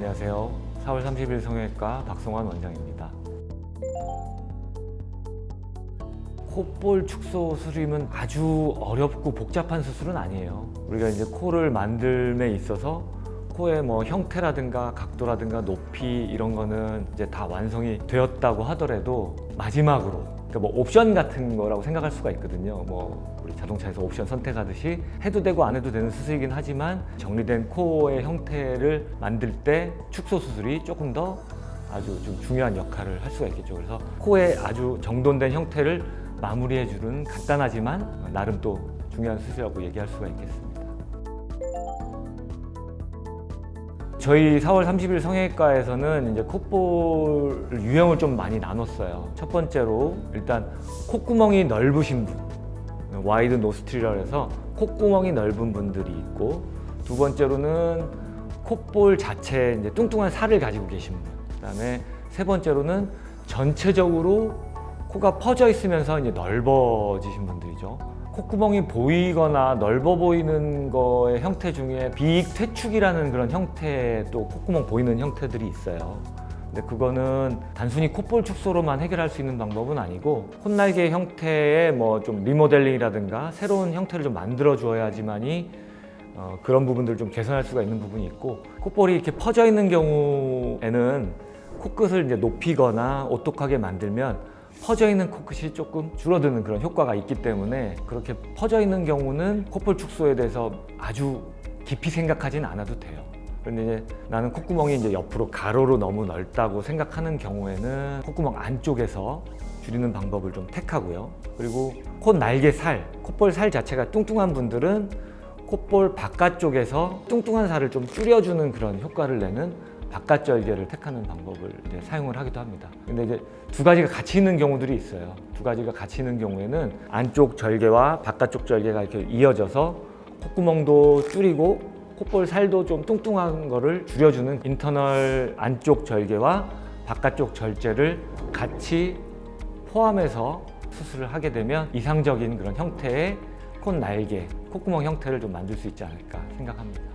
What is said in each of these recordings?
안녕하세요. 4월 30일 성형외과 박성환 원장입니다. 콧볼 축소 수술임은 아주 어렵고 복잡한 수술은 아니에요. 우리가 이제 코를 만들에 있어서 코의 뭐 형태라든가 각도라든가 높이 이런 거는 이제 다 완성이 되었다고 하더라도 마지막으로 그러니까 뭐 옵션 같은 거라고 생각할 수가 있거든요. 뭐 우리 자동차에서 옵션 선택하듯이 해도 되고 안 해도 되는 수술이긴 하지만 정리된 코의 형태를 만들 때 축소 수술이 조금 더 아주 좀 중요한 역할을 할 수가 있겠죠. 그래서 코의 아주 정돈된 형태를 마무리해주는 간단하지만 나름 또 중요한 수술이라고 얘기할 수가 있겠습니다. 저희 4월 30일 성형외과에서는 이제 콧볼 유형을 좀 많이 나눴어요. 첫 번째로 일단 콧구멍이 넓으신 분, 와이드 노스트리라 해서 콧구멍이 넓은 분들이 있고 두 번째로는 콧볼 자체에 이제 뚱뚱한 살을 가지고 계신 분, 그다음에 세 번째로는 전체적으로 코가 퍼져 있으면서 이제 넓어지신 분들이죠. 콧구멍이 보이거나 넓어 보이는 거의 형태 중에 비익 퇴축이라는 그런 형태 또 콧구멍 보이는 형태들이 있어요. 근데 그거는 단순히 콧볼 축소로만 해결할 수 있는 방법은 아니고 콧날개 형태의 뭐 좀 리모델링이라든가 새로운 형태를 좀 만들어 주어야지만이 어, 그런 부분들을 좀 개선할 수가 있는 부분이 있고 콧볼이 이렇게 퍼져 있는 경우에는 코끝을 이제 높이거나 오똑하게 만들면 퍼져 있는 코끝이 조금 줄어드는 그런 효과가 있기 때문에 그렇게 퍼져 있는 경우는 콧볼 축소에 대해서 아주 깊이 생각하진 않아도 돼요. 그런데 이제 나는 콧구멍이 이제 옆으로 가로로 너무 넓다고 생각하는 경우에는 콧구멍 안쪽에서 줄이는 방법을 좀 택하고요. 그리고 콧 날개 살, 콧볼 살 자체가 뚱뚱한 분들은 콧볼 바깥쪽에서 뚱뚱한 살을 좀 줄여주는 그런 효과를 내는 바깥 절개를 택하는 방법을 사용을 하기도 합니다. 근데 이제 두 가지가 같이 있는 경우들이 있어요. 두 가지가 같이 있는 경우에는 안쪽 절개와 바깥쪽 절개가 이렇게 이어져서 콧구멍도 줄이고 콧볼 살도 좀 뚱뚱한 거를 줄여주는 인터널 안쪽 절개와 바깥쪽 절제를 같이 포함해서 수술을 하게 되면 이상적인 그런 형태의 콧 날개, 콧구멍 형태를 좀 만들 수 있지 않을까 생각합니다.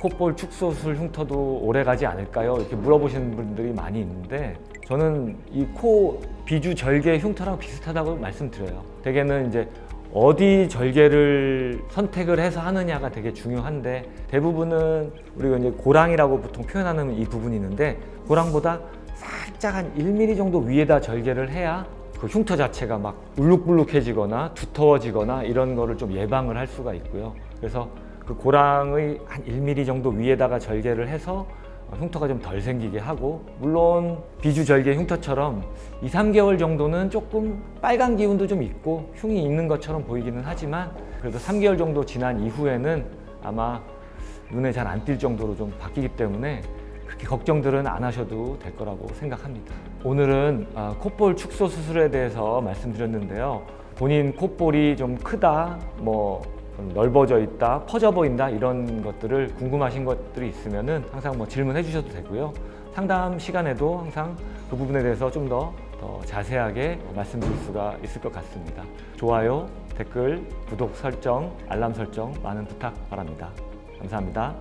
콧볼 축소술 흉터도 오래 가지 않을까요? 이렇게 물어보시는 분들이 많이 있는데 저는 이 코 비주 절개 흉터랑 비슷하다고 말씀드려요. 대개는 이제 어디 절개를 선택을 해서 하느냐가 되게 중요한데 대부분은 우리가 이제 고랑이라고 보통 표현하는 이 부분이 있는데 고랑보다 살짝 한 1mm 정도 위에다 절개를 해야 그 흉터 자체가 막 울룩불룩해지거나 두터워지거나 이런 거를 좀 예방을 할 수가 있고요. 그래서 그 고랑의 한 1mm 정도 위에다가 절개를 해서 어, 흉터가 좀 덜 생기게 하고 물론 비주 절개 흉터처럼 2, 3개월 정도는 조금 빨간 기운도 좀 있고 흉이 있는 것처럼 보이기는 하지만 그래도 3개월 정도 지난 이후에는 아마 눈에 잘 안 띌 정도로 좀 바뀌기 때문에 그렇게 걱정들은 안 하셔도 될 거라고 생각합니다. 오늘은 아, 콧볼 축소 수술에 대해서 말씀드렸는데요. 본인 콧볼이 좀 크다, 뭐 좀 넓어져 있다, 퍼져 보인다 이런 것들을 궁금하신 것들이 있으면은 항상 뭐 질문해 주셔도 되고요. 상담 시간에도 항상 그 부분에 대해서 좀 더 더 자세하게 말씀드릴 수가 있을 것 같습니다. 좋아요, 댓글, 구독 설정, 알람 설정 많은 부탁 바랍니다. 감사합니다.